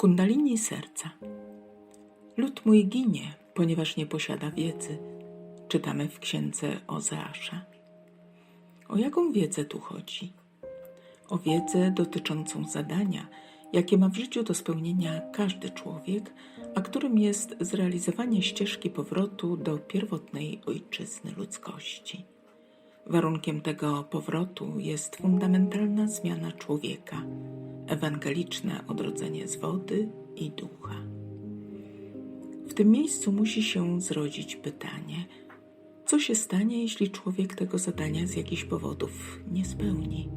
Kundalini serca. Lud mój ginie, ponieważ nie posiada wiedzy. Czytamy w księdze Ozeasza. O jaką wiedzę tu chodzi? O wiedzę dotyczącą zadania, jakie ma w życiu do spełnienia każdy człowiek, a którym jest zrealizowanie ścieżki powrotu do pierwotnej ojczyzny ludzkości. Warunkiem tego powrotu jest fundamentalna zmiana człowieka, ewangeliczne odrodzenie z wody i ducha. W tym miejscu musi się zrodzić pytanie: co się stanie, jeśli człowiek tego zadania z jakichś powodów nie spełni?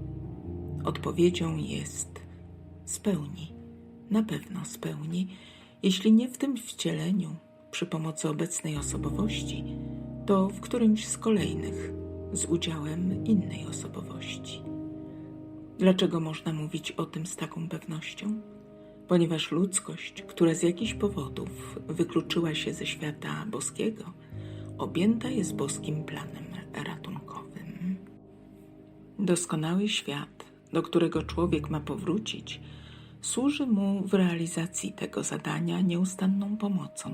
Odpowiedzią jest: spełni, na pewno spełni, jeśli nie w tym wcieleniu, przy pomocy obecnej osobowości, to w którymś z kolejnych z udziałem innej osobowości. Dlaczego można mówić o tym z taką pewnością? Ponieważ ludzkość, która z jakichś powodów wykluczyła się ze świata boskiego, objęta jest boskim planem ratunkowym. Doskonały świat, do którego człowiek ma powrócić, służy mu w realizacji tego zadania nieustanną pomocą,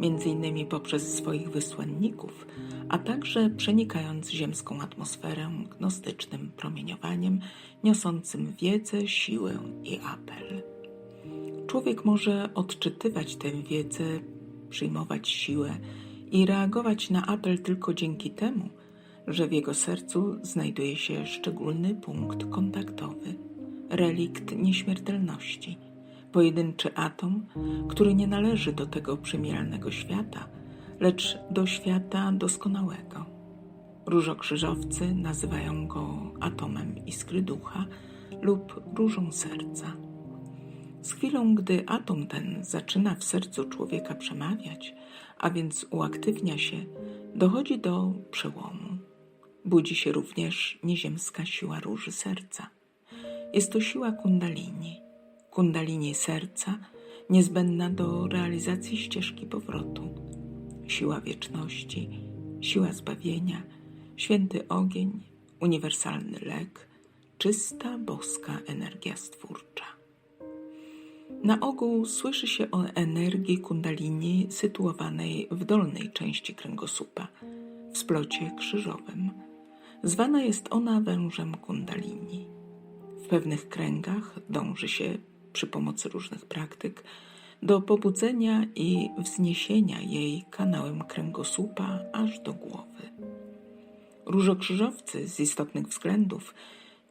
innymi poprzez swoich wysłanników, a także przenikając ziemską atmosferę gnostycznym promieniowaniem, niosącym wiedzę, siłę i apel. Człowiek może odczytywać tę wiedzę, przyjmować siłę i reagować na apel tylko dzięki temu, że w jego sercu znajduje się szczególny punkt kontaktowy, relikt nieśmiertelności, pojedynczy atom, który nie należy do tego przemieralnego świata, lecz do świata doskonałego. Różokrzyżowcy nazywają go atomem iskry ducha lub różą serca. Z chwilą, gdy atom ten zaczyna w sercu człowieka przemawiać, a więc uaktywnia się, dochodzi do przełomu. Budzi się również nieziemska siła róży serca. Jest to siła kundalini, kundalini serca, niezbędna do realizacji ścieżki powrotu. Siła wieczności, siła zbawienia, święty ogień, uniwersalny lek, czysta boska energia stwórcza. Na ogół słyszy się o energii kundalini sytuowanej w dolnej części kręgosłupa, w splocie krzyżowym. Zwana jest ona wężem kundalini. W pewnych kręgach dąży się przy pomocy różnych praktyk do pobudzenia i wzniesienia jej kanałem kręgosłupa aż do głowy. Różokrzyżowcy z istotnych względów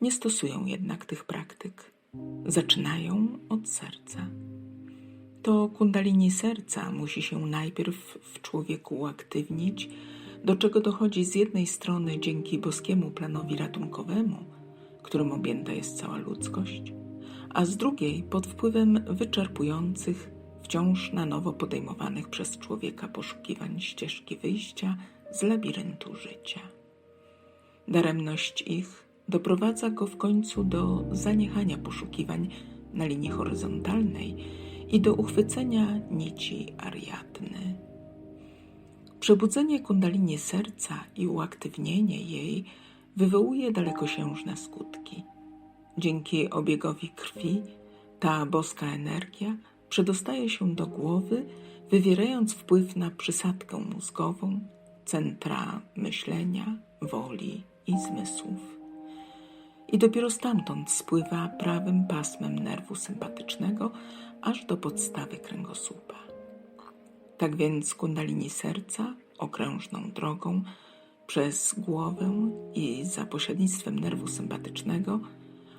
nie stosują jednak tych praktyk. Zaczynają od serca. To kundalini serca musi się najpierw w człowieku uaktywnić, do czego dochodzi z jednej strony dzięki boskiemu planowi ratunkowemu, którym objęta jest cała ludzkość, a z drugiej pod wpływem wyczerpujących, wciąż na nowo podejmowanych przez człowieka poszukiwań ścieżki wyjścia z labiryntu życia. Daremność ich doprowadza go w końcu do zaniechania poszukiwań na linii horyzontalnej i do uchwycenia nici ariadny. Przebudzenie kundalini serca i uaktywnienie jej wywołuje dalekosiężne skutki. Dzięki obiegowi krwi ta boska energia przedostaje się do głowy, wywierając wpływ na przysadkę mózgową, centra myślenia, woli i zmysłów. I dopiero stamtąd spływa prawym pasmem nerwu sympatycznego aż do podstawy kręgosłupa. Tak więc kundalini serca okrężną drogą przez głowę i za pośrednictwem nerwu sympatycznego,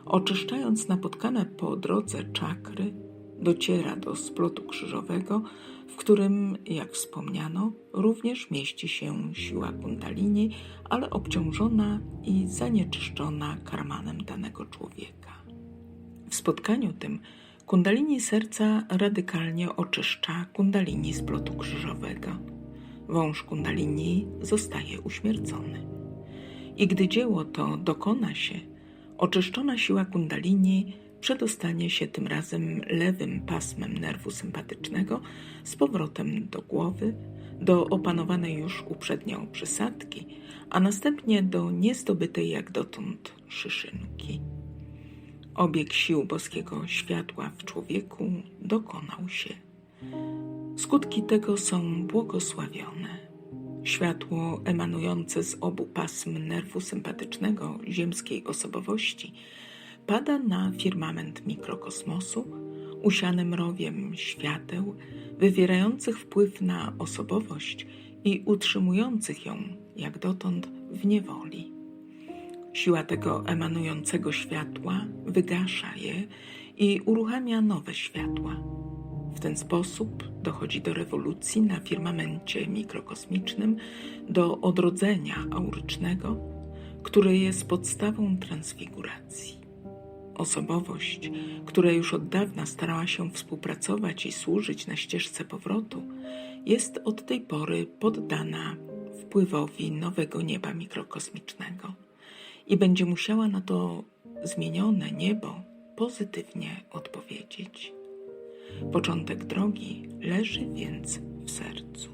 oczyszczając napotkane po drodze czakry, dociera do splotu krzyżowego, w którym, jak wspomniano, również mieści się siła kundalini, ale obciążona i zanieczyszczona karmanem danego człowieka. W spotkaniu tym kundalini serca radykalnie oczyszcza kundalini splotu krzyżowego. Wąż kundalini zostaje uśmiercony. I gdy dzieło to dokona się, oczyszczona siła kundalini przedostanie się tym razem lewym pasmem nerwu sympatycznego z powrotem do głowy, do opanowanej już uprzednio przysadki, a następnie do niezdobytej jak dotąd szyszynki. Obieg sił boskiego światła w człowieku dokonał się. Skutki tego są błogosławione. Światło emanujące z obu pasm nerwu sympatycznego ziemskiej osobowości pada na firmament mikrokosmosu, usiany mrowiem świateł, wywierających wpływ na osobowość i utrzymujących ją, jak dotąd, w niewoli. Siła tego emanującego światła wygasza je i uruchamia nowe światła. W ten sposób dochodzi do rewolucji na firmamencie mikrokosmicznym, do odrodzenia aurycznego, które jest podstawą transfiguracji. Osobowość, która już od dawna starała się współpracować i służyć na ścieżce powrotu, jest od tej pory poddana wpływowi nowego nieba mikrokosmicznego i będzie musiała na to zmienione niebo pozytywnie odpowiedzieć. Początek drogi leży więc w sercu.